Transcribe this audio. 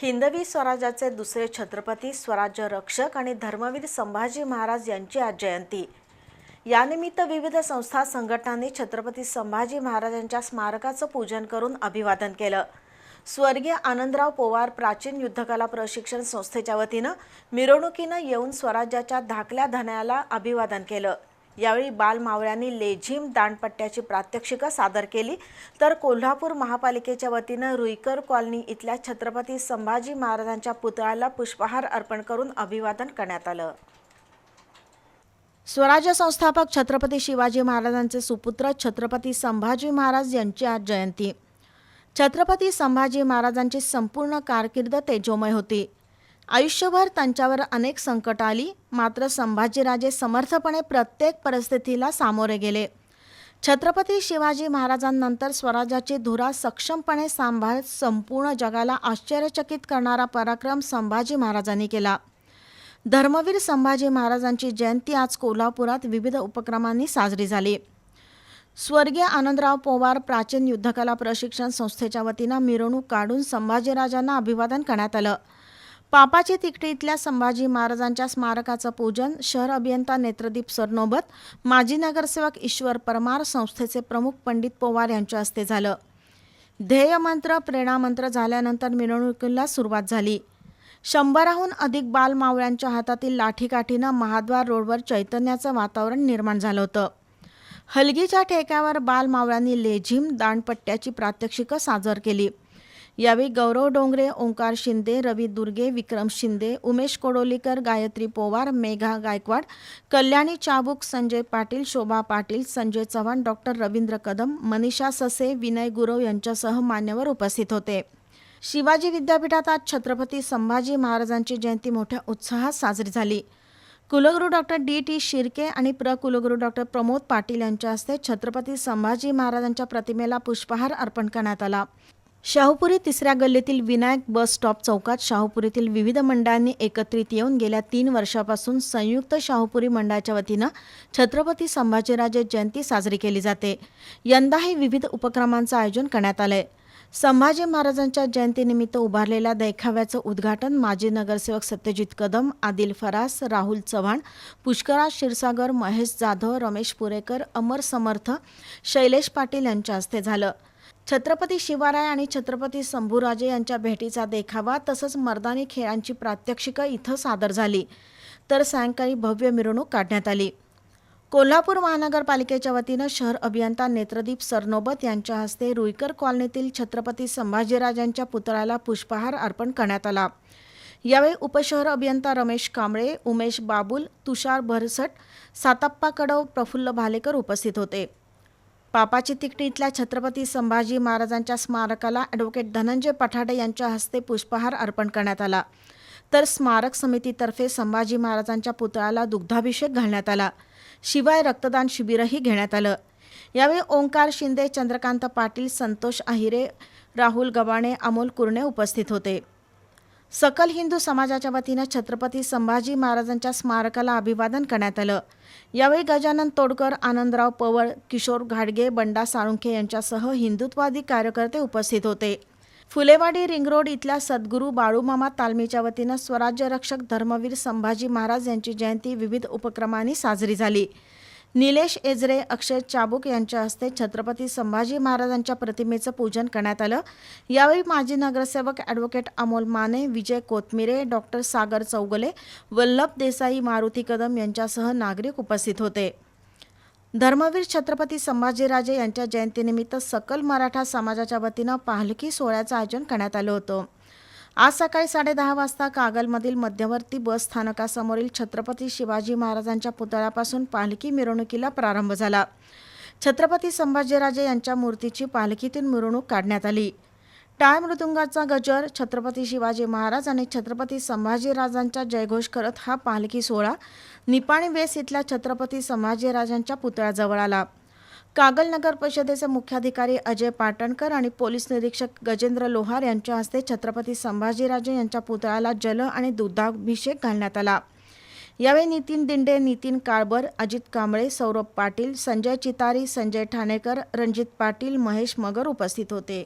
हिंदवी स्वराज्याचे दुसरे छत्रपती स्वराज्य रक्षक आणि धर्मवीर संभाजी महाराज यांची आज जयंती. यानिमित्त विविध संस्था संघटनांनी छत्रपती संभाजी महाराजांच्या स्मारकाचं पूजन करून अभिवादन केलं. स्वर्गीय आनंदराव पोवार प्राचीन युद्धकला प्रशिक्षण संस्थेच्या वतीनं मिरवणुकीनं येऊन स्वराज्याच्या धाकल्या धन्याला अभिवादन केलं. यावेळी बालमावळ्यांनी लेझिम दांडपट्ट्याची प्रात्यक्षिकं सादर केली. तर कोल्हापूर महापालिकेच्या वतीनं रुईकर कॉलनी इथल्या छत्रपती संभाजी महाराजांच्या पुतळ्याला पुष्पहार अर्पण करून अभिवादन करण्यात आलं. स्वराज्य संस्थापक छत्रपती शिवाजी महाराजांचे सुपुत्र छत्रपती संभाजी महाराज यांची आज जयंती. छत्रपती संभाजी महाराजांची संपूर्ण कारकीर्द तेजोमय होती. आयुष्यभर त्यांच्यावर अनेक संकट आली मात्र संभाजीराजे समर्थपणे प्रत्येक परिस्थितीला सामोरे गेले. छत्रपती शिवाजी महाराजांनंतर स्वराज्याची धुरा सक्षमपणे सांभाळत संपूर्ण जगाला आश्चर्यचकित करणारा पराक्रम संभाजी महाराजांनी केला. धर्मवीर संभाजी महाराजांची जयंती आज कोल्हापुरात विविध उपक्रमांनी साजरी झाली. स्वर्गीय आनंदराव पोवार प्राचीन युद्धकला प्रशिक्षण संस्थेच्या वतीनं मिरवणूक काढून संभाजीराजांना अभिवादन करण्यात आलं. पापाची तिकटी इथल्या संभाजी महाराजांच्या स्मारकाचं पूजन शहर अभियंता नेत्रदीप सरनोबत माजी नगरसेवक ईश्वर परमार संस्थेचे प्रमुख पंडित पोवार यांच्या हस्ते झालं. ध्येयमंत्र प्रेरणामंत्र झाल्यानंतर मिरवणुकीला सुरुवात झाली. शंभराहून अधिक बालमावळ्यांच्या हातातील लाठीकाठीनं महाद्वार रोडवर चैतन्याचं वातावरण निर्माण झालं होतं. हलगीच्या ठेक्यावर बालमावळ्यांनी लेझिम दांडपट्ट्याची प्रात्यक्षिकं सादर केली. यावेळी गौरव डोंगरे ओंकार शिंदे रवी दुर्गे विक्रम शिंदे उमेश कोडोलीकर गायत्री पोवार मेघा गायकवाड कल्याणी चाबुक संजय पाटील शोभा पाटील संजय चव्हाण डॉक्टर रवींद्र कदम मनीषा ससे विनय गुरव यांच्यासह मान्यवर उपस्थित होते. शिवाजी विद्यापीठात आज छत्रपती संभाजी महाराजांची जयंती मोठ्या उत्साहात साजरी झाली. कुलगुरू डॉक्टर डी. टी. शिर्के आणि प्र कुलगुरू डॉक्टर प्रमोद पाटील यांच्या हस्ते छत्रपती संभाजी महाराजांच्या प्रतिमेला पुष्पहार अर्पण करण्यात आला. शाहूपुरी तिसऱ्या गल्लीतील विनायक बस स्टॉप चौकात शाहूपुरीतील विविध मंडळांनी एकत्रित येऊन गेल्या तीन वर्षापासून संयुक्त शाहूपुरी मंडळाच्या वतीनं छत्रपती संभाजीराजे जयंती साजरी केली जाते. यंदाही विविध उपक्रमांचं आयोजन करण्यात आलंय. संभाजी महाराजांच्या जयंतीनिमित्त उभारलेल्या देखाव्याचं उद्घाटन माजी नगरसेवक सत्यजित कदम आदिल फरास राहुल चव्हाण पुष्कराज क्षीरसागर महेश जाधव रमेश पुरेकर अमर समर्थ शैलेश पाटील यांच्या हस्ते झालं. छत्रपती शिवाराय आणि छत्रपती शंभूराजे यांच्या भेटीचा देखावा तसंच मर्दानी खेळांची प्रात्यक्षिकं इथं सादर झाली. तर सायंकाळी भव्य मिरवणूक काढण्यात आली. कोल्हापूर महानगरपालिकेच्या वतीनं शहर अभियंता नेत्रदीप सरनोबत यांच्या हस्ते रुईकर कॉलनीतील छत्रपती संभाजीराजांच्या पुतळ्याला पुष्पहार अर्पण करण्यात आला. यावेळी उपशहर अभियंता रमेश कांबळे उमेश बाबुल तुषार भरसट सातप्पा कडव प्रफुल्ल भालेकर उपस्थित होते. पापाची तिकटी इथल्या छत्रपती संभाजी महाराजांच्या स्मारकाला ॲडव्होकेट धनंजय पठाडे यांच्या हस्ते पुष्पहार अर्पण करण्यात आला. तर स्मारक समितीतर्फे संभाजी महाराजांच्या पुतळ्याला दुग्धाभिषेक घालण्यात आला. शिवाय रक्तदान शिबिरही घेण्यात आलं. यावेळी ओंकार शिंदे चंद्रकांत पाटील संतोष आहिरे राहुल गवाणे अमोल कुरणे उपस्थित होते. सकल हिंदू समाजाच्या वतीनं छत्रपती संभाजी महाराजांच्या स्मारकाला अभिवादन करण्यात आलं. यावेळी गजानन तोडकर आनंदराव पवळ किशोर घाडगे बंडा साळुंखे यांच्यासह हिंदुत्ववादी कार्यकर्ते उपस्थित होते. फुलेवाडी रिंगरोड इथल्या सद्गुरू बाळूमामा तालमीच्या वतीनं स्वराज्य रक्षक धर्मवीर संभाजी महाराज यांची जयंती विविध उपक्रमांनी साजरी झाली. निलेश एजरे अक्षय चाबुक यांच्या हस्ते छत्रपती संभाजी महाराजांच्या प्रतिमेचं पूजन करण्यात आलं. यावेळी माजी नगरसेवक ॲडव्होकेट अमोल माने विजय कोथमिरे डॉक्टर सागर चौगले वल्लभ देसाई मारुती कदम यांच्यासह नागरिक उपस्थित होते. धर्मवीर छत्रपती संभाजीराजे यांच्या जयंतीनिमित्त सकल मराठा समाजाच्या वतीनं पालखी सोहळ्याचं आयोजन करण्यात आलं होतं. आज सकाळी साडेदहा वाजता कागलमधील मध्यवर्ती बस स्थानकासमोरील छत्रपती शिवाजी महाराजांच्या पुतळ्यापासून पालखी मिरवणुकीला प्रारंभ झाला. छत्रपती संभाजीराजे यांच्या मूर्तीची पालखीतून मिरवणूक काढण्यात आली. टाळ मृदुंगाचा गजर छत्रपती शिवाजी महाराज आणि छत्रपती संभाजीराजांचा जयघोष करत हा पालखी सोहळा निपाणी वेस इथल्या छत्रपती संभाजीराजांच्या पुतळ्याजवळ आला. कागल नगर परिषदेचे मुख्याधिकारी अजय पाटणकर आणि पोलीस निरीक्षक गजेंद्र लोहार यांच्या हस्ते छत्रपती संभाजीराजे यांच्या पुतळ्याला जल आणि दुधाभिषेक घालण्यात आला. यावेळी नितीन दिंडे नितीन काळबर अजित कांबळे सौरभ पाटील संजय चितारी संजय ठाणेकर रणजित पाटील महेश मगर उपस्थित होते.